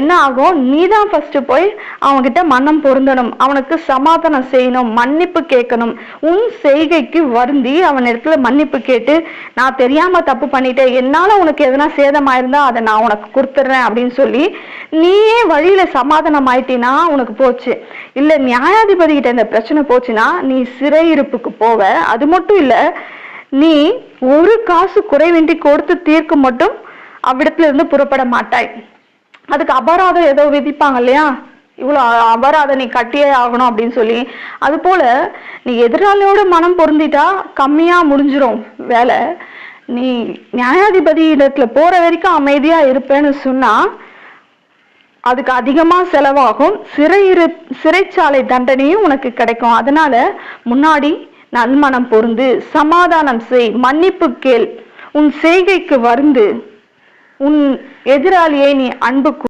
என்ன ஆகும்? நீ தான் ஃபர்ஸ்ட் போய் அவன்கிட்ட மனம் பொருந்தணும். அவனுக்கு சமாதானம் செய்யணும். மன்னிப்பு கேட்கணும். உன் செய்கைக்கு வருந்தி அவன் இடத்துல மன்னிப்பு கேட்டு நான் தெரியாம தப்பு பண்ணிட்டேன். என்னால உனக்கு எதனா சேதமாயிருந்தா அதை நான் உனக்கு கொடுத்துட்றேன் அப்படின்னு சொல்லி நீயே வழியில சமாதானம் ஆயிட்டினா உனக்கு போச்சு. இல்ல நியாயாதிபதி கிட்ட இந்த பிரச்சனை போச்சுன்னா நீ சிறையிருப்புக்கு போவ. அது மட்டும் இல்ல நீ ஒரு காசு குறைவின்றி கொடுத்து தீர்க்க மட்டும் அவ்விடத்துல இருந்து புறப்பட மாட்டாய். அதுக்கு அபராதம் ஏதோ விதிப்பாங்க இல்லையா? இவ்வளோ அபராதம் நீ கட்டியே ஆகணும் அப்படின்னு சொல்லி. அது போல நீ எதிராளியோட மனம் பொருந்திட்டா கம்மியாக முடிஞ்சிடும் வேலை. நீ நியாயாதிபதி இடத்துல போற வரைக்கும் அமைதியாக இருப்பேன்னு சொன்னா அதுக்கு அதிகமாக செலவாகும். சிறையிரு சிறைச்சாலை தண்டனையும் உனக்கு கிடைக்கும். அதனால முன்னாடி நன்மனம் பொருந்து சமாதானம் செய் மன்னிப்பு கேள். உன் செய்கைக்கு வருந்து. உன் எதிராளியை நீ அன்பு